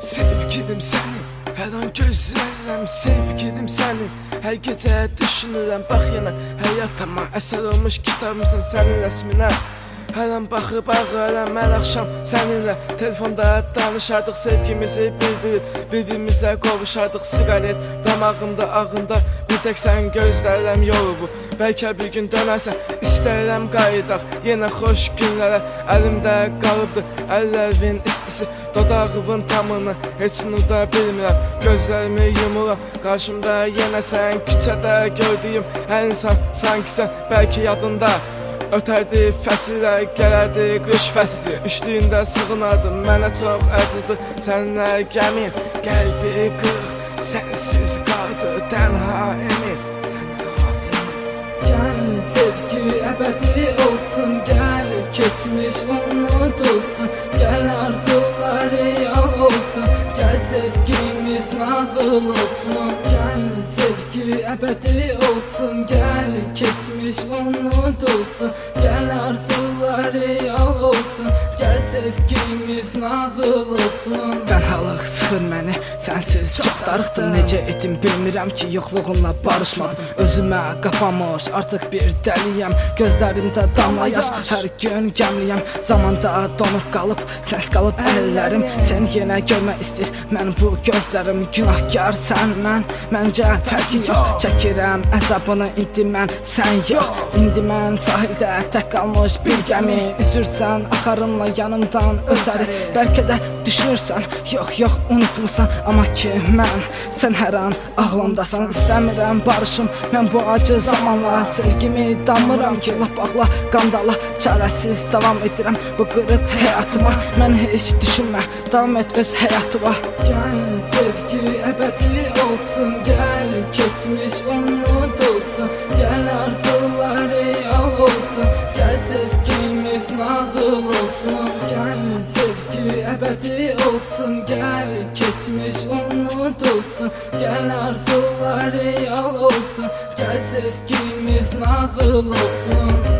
Sevgilim səni hər an gözləyirəm Sevgilim səni hər gecə düşünürəm Bax yenə həyatıma əsər olmuş kitabımsan sənin rəsminə Hər an baxıb ağlaram hər axşam səninlə Telefonda danışardıq sevgimizi bildirib Bir-birimizə qovuşardıq siqaret Damağımda ağında bir tək sən gözlərəm yorulur Bəlkə bir gün dönərsən istəyirəm qayıdaq Yenə xoş günlərə əlimdə qalıbdı Əllərin istisi dodağımın tamını Heç unuda bilmirəm gözlərimi yumuram Qarşımda yenə sən küçədə gördüyüm hər insan sanki sən bəlkə yadında Ötərdi fəsillər, gələrdi qış fəsli. Üçlüyündə sığınardım, mənə çox acıdı Səninlə gəmin, qəlbi qırıq Sənsiz qaldı tənha emin. Gel sevgi ebedi olsun Gel geçmiş unutulsun Gel arzular real olsun Gel sevgimiz nağıl olsun. Gel sevgi ebedi olsun. Gel geçmiş unutulsun Gel arzular real olsun sevgimiz nağıl olsun Tənhalıq sıxır məni Sənsiz çox darıxdım. Necə edim bilmirəm ki Yoxluğunla barışmadım. Özümə qapamış Artıq bir dəliyəm. Gözlərimdə damla yaş Hər gün gəmliyəm. Zamanda donub qalıb Səs qalıb əllərim. Səni yenə görmək istir Mən bu gözlərim. Günahkar sən mən Məncə fərqi yox. Çəkirəm əzabını indi mən Sən yox. İndi mən sahildə tək qalmış bir gəmi. Üzürsən axarınla yanımdan ötəri Bəlkə də düşünürsən Yox yox unutmusan Amma ki mən Sən hər an ağlamdasan. İstəmirəm barışım Mən bu acı zamanla. Sevgimi damıram ki Lap ağla qandala Çarəsiz davam edirəm. Bu qırıq həyatıma Mən heç düşünmə. Davam et öz həyatıma Gel sevgi ebedi olsun Gel geçmiş unutulsun Gel arzular real olsun Gel sevgimiz nağıl olsun Gel sevgi ebedi olsun. Gel geçmiş unutulsun Gel arzular real olsun. Gel sevgimiz nağıl olsun